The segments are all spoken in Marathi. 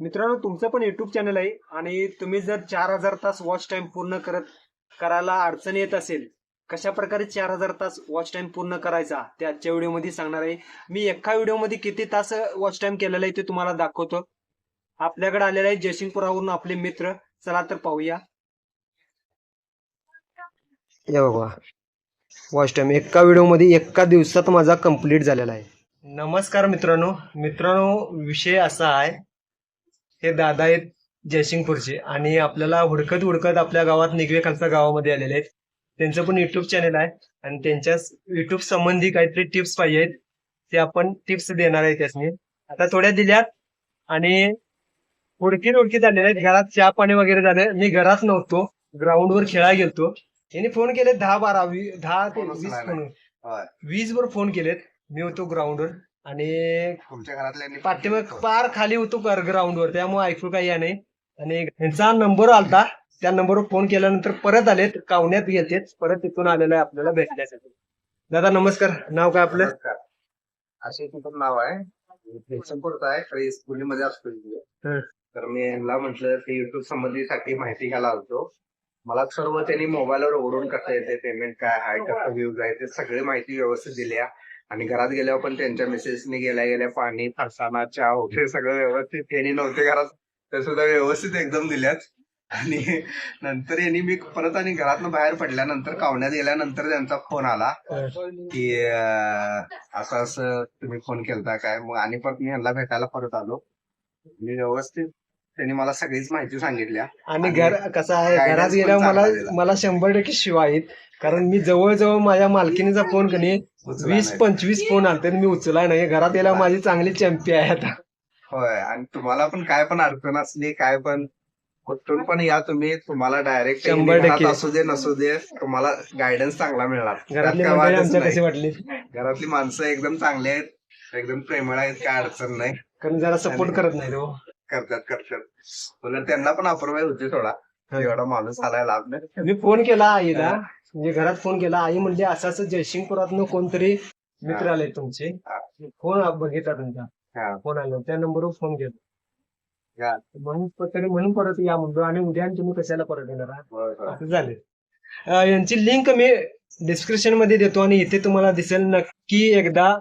मित्रांनो तुमचं पण युट्यूब चॅनल आहे आणि तुम्ही जर चार हजार तास वॉच टाइम पूर्ण करत करायला अडचण येत असेल कशा प्रकारे चार हजार तास वॉच टाइम पूर्ण करायचा ते आजच्या व्हिडिओमध्ये सांगणार आहे. मी एका व्हिडिओमध्ये किती तास वॉच टाइम केलेला आहे ते तुम्हाला दाखवतो. आपल्याकडे आलेला आहे जयसिंगपुरावरून आपले मित्र. चला तर पाहूया. या बाबा वॉच टाइम एका व्हिडिओमध्ये एका दिवसात माझा कंप्लीट झालेला आहे. नमस्कार मित्रांनो. मित्रांनो विषय असा आहे हे दादा आहेत जयसिंगपूरचे आणि आपल्याला हुडकत हुडकत आपल्या गावात निगवे खालसा गावामध्ये आलेले आहेत. त्यांचं पण युट्यूब चॅनल आहे आणि त्यांच्या युट्यूब संबंधी काहीतरी टिप्स पाहिजे आहेत. ते आपण टिप्स देणार आहे त्यासनी आता थोड्या दिल्यात आणि हुडकीत हुडकीत आलेले आहेत. घरात चहा पाणी वगैरे झालं. मी घरात नव्हतो. ग्राउंडवर खेळायला गेलतो. यांनी फोन केले दहा बारा वी- दहा ते वीस फोन. वीस वर फोन केलेत. मी होतो ग्राउंडवर आणि तुमच्या घरातल्यांनी पाठीमाग पार खाली होतो ग्राउंडवर त्यामुळे ऐकू काही या नाही. आणि त्यांचा नंबर आलता. त्या नंबरवर फोन केल्यानंतर परत आलेत कावण्यात गेलतेत परत तिथून आलेलं आहे आपल्याला भेटण्यासाठी. दादा नमस्कार. नाव काय आपलं. असे तुमचं नाव आहे. संपर्क आहे. असतो. तर मी यांना म्हटलं की युट्यूब संबंधीसाठी माहिती घ्यायला आलतो. मला सर्व त्यांनी मोबाईलवर ओढून कसं येते पेमेंट काय आहे कसं व्ह्यूज आहे ते सगळी माहिती व्यवस्थित दिल्या आणि घरात गेल्यावर पण त्यांच्या मिसेसने गेल्या गेल्या पाणी फरसाणा चहा वगैरे सगळं व्यवस्थित. त्यांनी नव्हते घरात ते सुद्धा व्यवस्थित एकदम दिल्यात. आणि नंतर यांनी मी परत आणि घरातनं बाहेर पडल्यानंतर कावण्यात गेल्यानंतर त्यांचा फोन आला की असं असं तुम्ही फोन केलता काय? मग आणि परत मी यांना भेटायला परत आलो. मी व्यवस्थित त्यांनी मला सगळीच माहिती सांगितल्या. आणि घर कसं आहे घरात गेल्यावर मला. मला शंभर टक्के शिवाय आहेत कारण मी जवळजवळ माझ्या मालकीनीचा फोन उचला वीस. पंचवीस फोन आलते मी उचलाय नाही. घरात गेल्यावर माझी चांगली चॅम्पी आहे आता. होय आणि तुम्हाला पण काय पण अडचण असली काय पण कुठून पण या तुम्ही. तुम्हाला डायरेक्ट शंभर टक्के. असू दे नसू दे तुम्हाला गायडन्स चांगला मिळणार. घरातली मंडळी आमच्या. कशी वाटली? घरातली माणसं एकदम चांगली आहेत एकदम प्रेमळ आहेत काय अडचण नाही. कारण जरा सपोर्ट करत नाही तो करतात करतात. उलट त्यांना पण अप्रूव्ह होते थोडा. एवढा माणूस आलाय लाभ नाही. मी फोन केला आईला. म्हणजे घरात फोन केला आई म्हणली असं असं जयसिंगपुरातनं कोणतरी मित्र आले तुमचे. हा. फोन बघितला तुमचा. फोन आला. त्या नंबरवर फोन केला. हा. म्हणून तरी म्हणून परत या म्हणतो आणि उद्या आणि तुम्ही कशाला परत येणार. असं झाले. यांची लिंक मी डिस्क्रिप्शनमध्ये देतो आणि इथे तुम्हाला दिसेल नक्की एकदा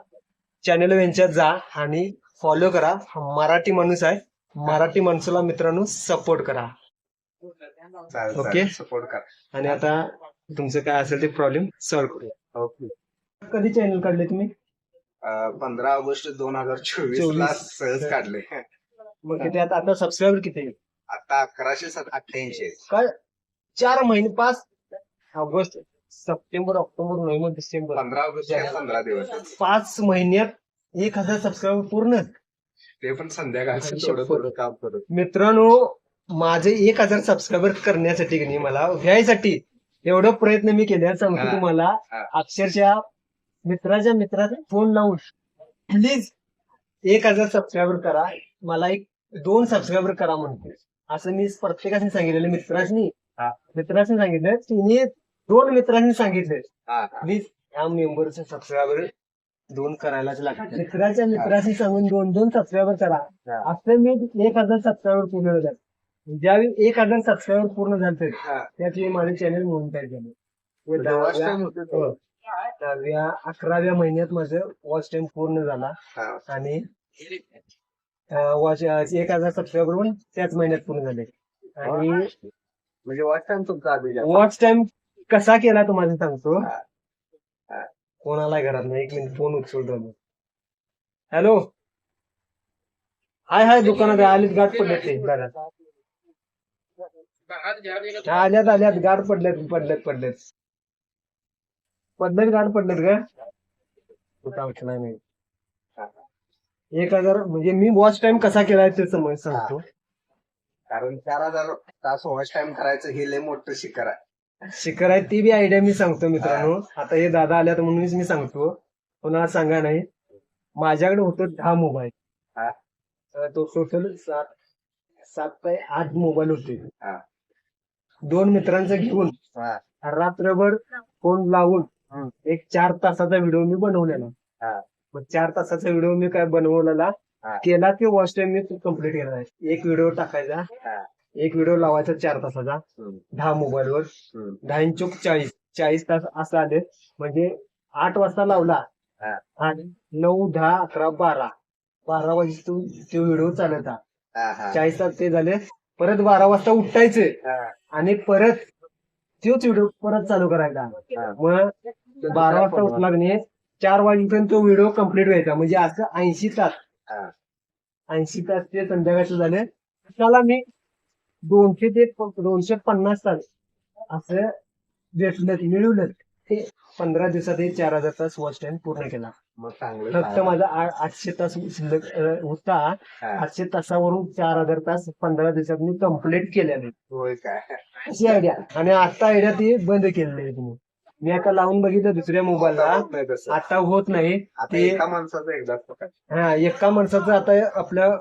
चॅनल यांच्यात जा आणि फॉलो करा. मराठी माणूस आहे. मराठी माणसाला मित्रांनो सपोर्ट करा. ओके. सपोर्ट करा. आणि आता तुमचं काय असेल ते प्रॉब्लेम सॉल्व्ह करूया ओके कधी चॅनल काढले तुम्ही पंधरा ऑगस्ट दोन हजार चोवीस. ला सहज काढले मग किती आता आता सबस्क्रायबर किती आहे? आता अकराशे सात अठ्ठ्याऐंशी आहेत. काय चार महिने पाच August September October November December पंधरा ऑगस्ट पंधरा दिवस आहेत. पाच महिन्यात एक हजार सबस्क्रायबर पूर्ण ते पण संध्याकाळचं थोडं. थोडं काम करू मित्रांनो माझे एक हजार सबस्क्रायबर करण्यासाठी की नाही मला व्हायसाठी एवढं प्रयत्न मी केले सांगतो. तुम्हाला. अक्षरशः मित्राच्या मित्राचा फोन लावून प्लीज एक हजार सबस्क्रायबर करा मला एक दोन सबस्क्रायबर करा म्हणते असं मी प्रत्येकाने सांगितलेलं मित्रांनी. मित्रांनी सांगितलं तिने दोन मित्रांनी सांगितले. प्लीज या मेंबरचे सबस्क्रायबर दोन करायलाच लागतात मित्राच्या मित्राशी सांगून दोन दोन सबस्क्रायबर करा. असं मी एक हजार सबस्क्रायबर झाले ज्यावेळी एक हजार सबस्क्रायबर पूर्ण झाले हा. त्याची माझे चॅनल मोनिटाईज झाले दहाव्या हो. अकराव्या महिन्यात माझं वॉच टाइम पूर्ण झाला. आणि वॉच एक हजार सबस्क्रायबर पण त्याच महिन्यात पूर्ण झाले आणि म्हणजे वॉच टाइम तुमचा आधी जास्त. वॉच टाइम कसा केला तुम्हाला सांगतो हा. हा. फोन आलाय घरात ना एक मिनिट फोन उचलतो हॅलो हाय हाय दुकानात. आलीत गाठ पडल्यात ते हा, आल्यात आल्यात गाठ पडल्यात पडल्यात पडल्यात पडल्यात गाठ पडल्यात का नाही एक हजार म्हणजे मी वॉच टाइम कसा केलाय ते समज सांगतो. कारण चार हजार तास वॉच टाइम करायचं हे लय मोठं शिखर आहे. शिखर आहे ती बी आयडिया मी सांगतो मित्रांनो. आता हे दादा आल्यात म्हणूनच मी सांगतो. पुन्हा सांगा नाही. माझ्याकडे होतो दहा मोबाईल हा. तो टोटल सात सात ते आठ मोबाईल होते. हा. दोन मित्रांचं घेऊन हा. रात्रभर फोन लावून. एक चार तासाचा व्हिडिओ मी बनवलेला. मग चार तासाचा व्हिडिओ मी काय बनवलेला हा. केला ते वॉच टाइम मी कंप्लीट केला आहे एक व्हिडिओ टाकायचा हा. एक व्हिडिओ लावायचा चार तासाचा हम्म, दहा मोबाईलवर हम्म. दहा चोक चाळीस चाळीस तास असं आले म्हणजे आठ वाजता लावला हा. आणि नऊ दहा अकरा बारा बारा वाजे तो तो व्हिडिओ चालत हा, हा. चाळीस तास ते झाले परत बारा वाजता उठायचे हा, आणि परत तोच व्हिडिओ परत चालू करायचा. मग बारा वाजता उठला नाही चार वाजेपर्यंत तो व्हिडिओ कंप्लीट व्हायचा म्हणजे असं ऐंशी तास. ऐंशी तास ते संध्याकाळचे झाले त्याला मी दोनशे ते दोनशे पन्नास तास असं भेटलं मिळवलं ते पंधरा दिवसात हे चार हजार तास वॉच टाइम पूर्ण केला. मग चांगलं फक्त माझा आ- आठशे तास शिल्लक अं, होता. हा. आठशे तासावरून चार हजार तास पंधरा दिवसात मी कंप्लीट होय काय. अशी आयडिया आणि आता आयडिया ती बंद केलेली आहे तुम्ही मी आता लावून बघितलं दुसऱ्या मोबाईलला नाही तसं. आता होत नाही ते एका माणसाचं एकदाच पकड. हा एका माणसाचं आता आपलं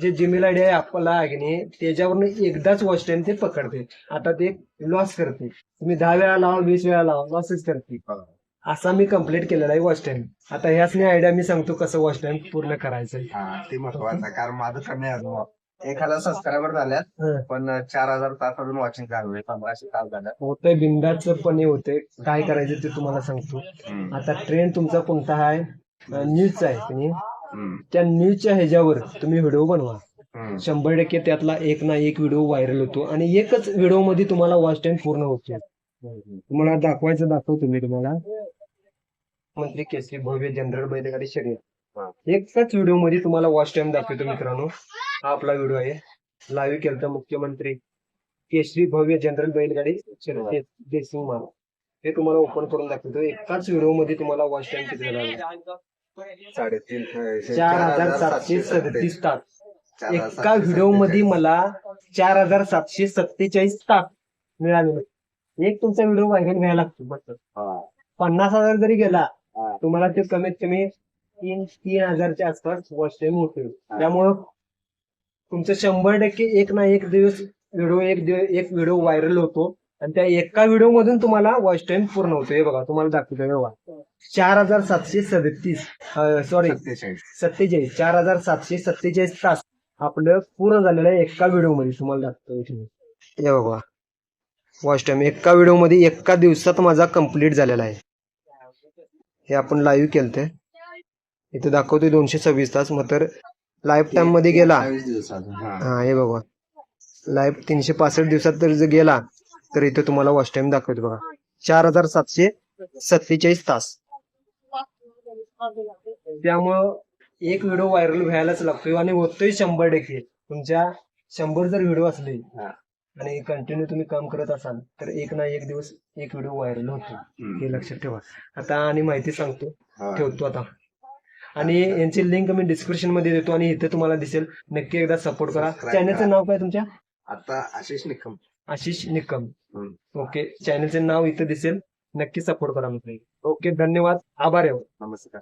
जे जिमेल आयडी आहे आपला आहे की नाही त्याच्यावरनं एकदाच वॉच टाइम ते पकडते आता ते लॉस करते तुम्ही दहा वेळा लावा वीस वेळा लावा लॉसच करते असा मी कंप्लीट केलेला आहे वॉच टाइम आता ह्याच मी आयडिया मी सांगतो कसं वॉच टाइम पूर्ण करायचं हा ते महत्वाचं. कारण माझं कमी. एक हजार सबस्क्रायबर झाल्यात हं. पण चार हजार तास अजून वॉचिंग चालू आहे पंधराशे तास झाल्यात. होतंय बिंदाचं पण हे होतंय. काय करायचं ते तुम्हाला सांगतो. आता ट्रेंड तुमचा कोणता आहे? न्यूजचा आहे की नाही? हम्म, त्या न्यूजच्या ह्याच्यावर तुम्ही व्हिडिओ बनवा. हम्म. शंभर टक्के त्यातला एक ना एक व्हिडिओ व्हायरल होतो आणि एकच व्हिडिओमध्ये तुम्हाला वॉच टाइम पूर्ण होतो तुम्हाला दाखवायचं दाखवतो मी तुम्हाला. मंत्री केसरी भव्य जनरल बैलगाडी हा. शर्यत एकच व्हिडिओमध्ये तुम्हाला वॉच टाइम दाखवतो मित्रांनो. हा आपला व्हिडिओ आहे. लाईव्ह केलता मुख्यमंत्री केसरी भव्य जनरल बैलगाडी देसिंग माल हे तुम्हाला ओपन करून दाखवतो एकाच व्हिडिओमध्ये तुम्हाला वॉच टाइम किती साडेतीन चार हजार सातशे सदतीस तास. एका व्हिडिओमध्ये. मला चार हजार सातशे सत्तेचाळीस तास मिळाले एक तुमचा व्हिडिओ व्हायरल व्हायला लागतो बस. पन्नास हजार जरी गेला. तुम्हाला ते कमीत कमी तीन तीन हजारच्या आसपास वॉच टाइम होतो त्यामुळं तुमचं शंभर टक्के एक ना एक दिवस व्हिडिओ एक दिवस एक व्हिडिओ व्हायरल होतो. आणि त्या एका व्हिडिओ मधून तुम्हाला वॉच टाइम पूर्ण होतो. हे बघा तुम्हाला दाखवतो बघा. चार हजार सातशे सदतीस सॉरी सत्तेचाळीस. चार हजार सातशे सत्तेचाळीस तास आपलं पूर्ण झालेलं आहे एका व्हिडिओमध्ये. तुम्हाला दाखवतो. हे बघा. वॉच टाइम एका व्हिडिओमध्ये एका दिवसात माझा कंप्लीट झालेला आहे. हे आपण लाईव्ह केलते. इथे दाखवतोय दोनशे सव्वीस तास मग तर लाईफ टाइममध्ये गेला. हा. हा बघा. लाईव्ह तीनशे पासष्ट दिवसात तर जर गेला तर इथे तुम्हाला वॉच टाइम दाखवतो बघा. चार हजार सातशे सत्तेचाळीस तास. त्यामुळं एक व्हिडिओ व्हायरल व्हायलाच लागतोय आणि होतोय शंभर टक्के. तुमच्या शंभर जर व्हिडिओ असले. आणि कंटिन्यू तुम्ही काम करत असाल तर एक ना एक दिवस एक व्हिडिओ व्हायरल होतो. हे लक्षात ठेवा. आता आणि माहिती सांगतो. ठेवतो आता. आणि यांची लिंक मी डिस्क्रिप्शनमध्ये देतो आणि इथे तुम्हाला दिसेल. नक्की एकदा सपोर्ट करा. चॅनलचं. नाव काय तुमच्या? आता आशिष निकम. आशिष निकम. ओके चॅनलचे नाव इथे दिसेल. नक्की सपोर्ट करा मित्र ओके धन्यवाद. आभार आहे. नमस्कार.